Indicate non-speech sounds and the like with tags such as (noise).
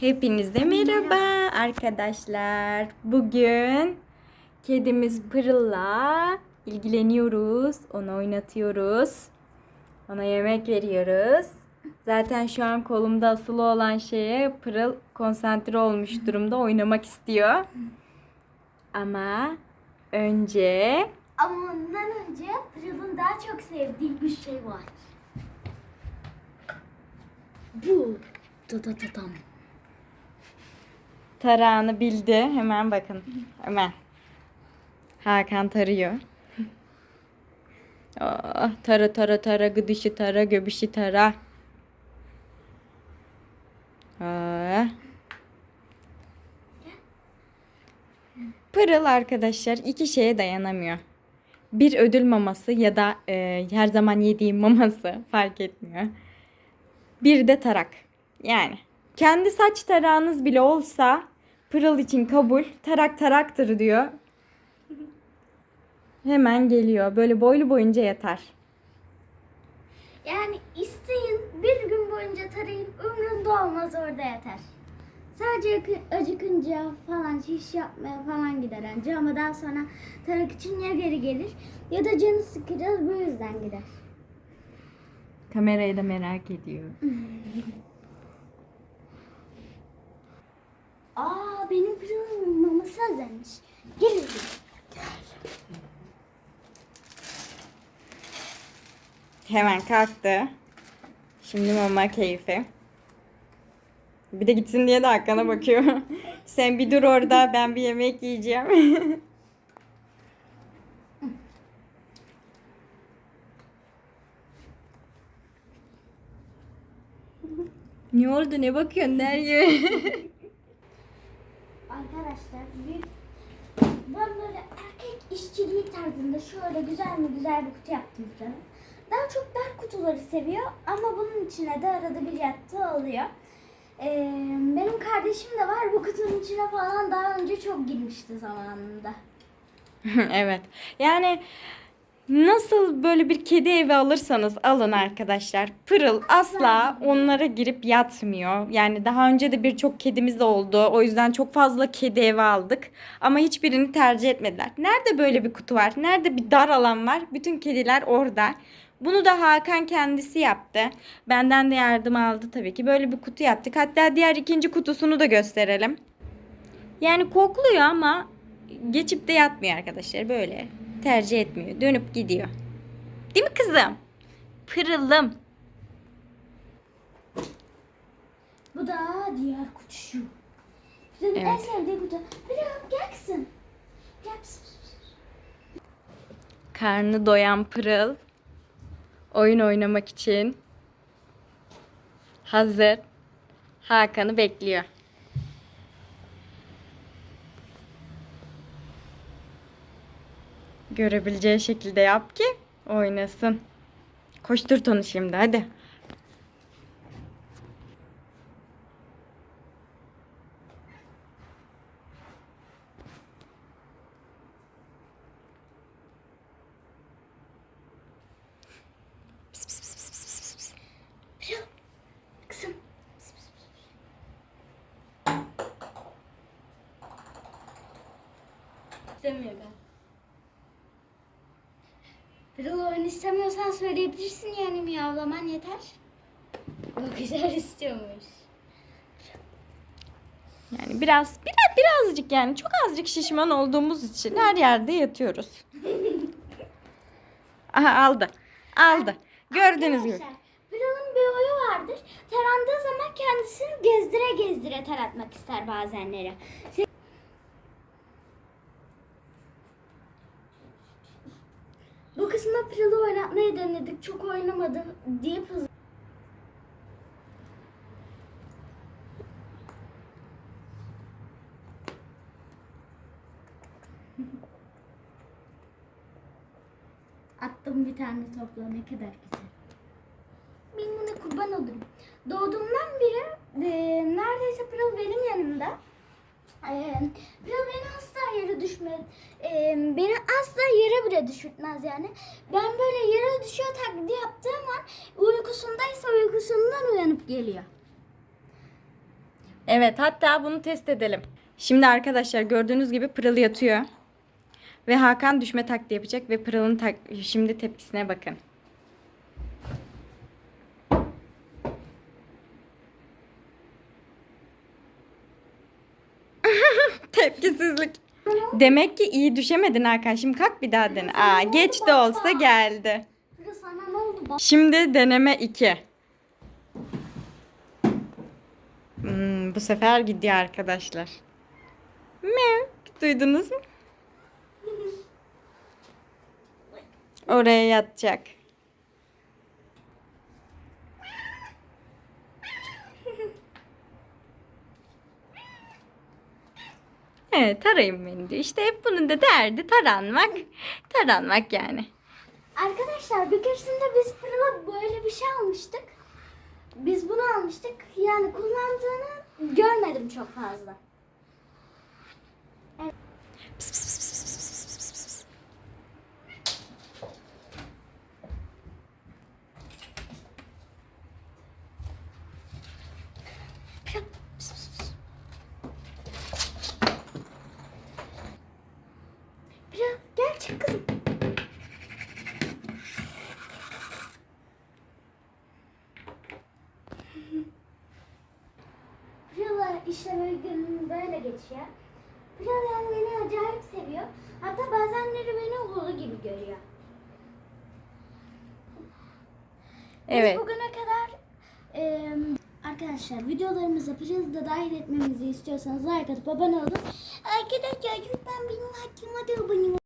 Hepinize merhaba arkadaşlar. Bugün kedimiz Pırıl'la ilgileniyoruz. Onu oynatıyoruz. Ona yemek veriyoruz. Zaten şu an kolumda asılı olan şeye Pırıl konsantre olmuş durumda oynamak istiyor. Ama önce Ama ondan önce Pırıl'ın daha çok sevdiği bir şey var. Bu. Da da da dam. Tarağını bildi. Hemen bakın. Hemen. Hakan tarıyor. (laughs) Oh, tara tara tara gıdışı tara göbüşü tara. Ah. Pırıl arkadaşlar iki şeye dayanamıyor. Bir ödül maması ya da e, her zaman yediğim maması fark etmiyor. Bir de tarak. Yani kendi saç tarağınız bile olsa pırıl için kabul. Tarak taraktır diyor. Hemen geliyor. Böyle boylu boyunca yatar. Yani isteyin bir gün boyunca tarayın ömründe olmaz orada yatar. Sadece acıkınca falan şiş yapmaya falan gider önce ama daha sonra tarak için ya geri gelir ya da canı sıkılır bu yüzden gider. Kamerayı da merak ediyor. (laughs) Aa benim pırılın maması hazırmış. Gelin. Hemen kalktı. Şimdi mama keyfi. Bir de gitsin diye de Hakan'a bakıyor. (laughs) Sen bir dur orada ben bir yemek yiyeceğim. ne oldu ne bakıyorsun nereye? (laughs) Arkadaşlar bir ben böyle erkek işçiliği tarzında şöyle güzel mi güzel bir kutu yaptım sana. Daha çok dar kutuları seviyor ama bunun içine de arada bir yattığı oluyor. Ee, benim kardeşim de var bu kutunun içine falan daha önce çok girmişti zamanında. (laughs) evet. Yani nasıl böyle bir kedi evi alırsanız alın arkadaşlar. Pırıl asla onlara girip yatmıyor. Yani daha önce de birçok kedimiz oldu. O yüzden çok fazla kedi evi aldık. Ama hiçbirini tercih etmediler. Nerede böyle bir kutu var? Nerede bir dar alan var? Bütün kediler orada. Bunu da Hakan kendisi yaptı. Benden de yardım aldı tabii ki. Böyle bir kutu yaptık. Hatta diğer ikinci kutusunu da gösterelim. Yani kokluyor ama geçip de yatmıyor arkadaşlar. Böyle tercih etmiyor. Dönüp gidiyor. Değil mi kızım? Pırılım. Bu da diğer kutu. Bizim en Evet. sevdiği gel kızım. Gel. pıs, pıs, pıs. Karnı doyan pırıl. Oyun oynamak için hazır. Hakan'ı bekliyor. Görebileceği şekilde yap ki oynasın. Koşturt onu şimdi hadi. Kızım. İstemiyor ben. Pırıl oyun istemiyorsan söyleyebilirsin yani miyavlaman yeter. O güzel istiyormuş. Yani biraz, biraz birazcık yani çok azıcık şişman olduğumuz için her yerde yatıyoruz. (laughs) Aha aldı. Aldı. Gördüğünüz gibi. Pırıl'ın bir oyu vardır. Tarandığı zaman kendisini gezdire gezdire taratmak ister bazenleri. Kısımda Pırıl'ı oynatmaya denedik. Çok oynamadı deyip hızlı. (laughs) Attım bir tane topla ne kadar güzel. Ben buna kurban olurum. Doğduğumdan beri e, neredeyse Pırıl benim yanımda. Pırıl beni asla yere düşmedi. E, beni asla yere bile düşürtmez yani. Ben böyle yere düşüyor taklidi yaptığım an uykusundaysa uykusundan uyanıp geliyor. Evet hatta bunu test edelim. Şimdi arkadaşlar gördüğünüz gibi Pırıl yatıyor. Ve Hakan düşme taktiği yapacak ve Pırıl'ın tak- şimdi tepkisine bakın. (laughs) Tepkisizlik. Demek ki iyi düşemedin Hakan. Şimdi kalk bir daha dene. Aa geç de olsa geldi. Pırıl sana ne oldu? Bak. Şimdi deneme 2. Hmm, bu sefer gidiyor arkadaşlar. Mev. Duydunuz mu? Oraya yatacak. Evet tarayın beni diyor. İşte hep bunun da derdi taranmak. Taranmak yani. Arkadaşlar bir keresinde biz Pırıl'a böyle bir şey almıştık. Biz bunu almıştık. Yani kullandığını görmedim çok fazla. Pıs İşte böyle günüm böyle geçiyor. Pırıl yani beni acayip seviyor. Hatta bazenleri beni oğlu gibi görüyor. Evet. Biz bugüne kadar e, arkadaşlar videolarımıza Pırıl'ı da dahil etmemizi istiyorsanız like atıp abone olun. Arkadaşlar lütfen benim hakkıma da abone olun.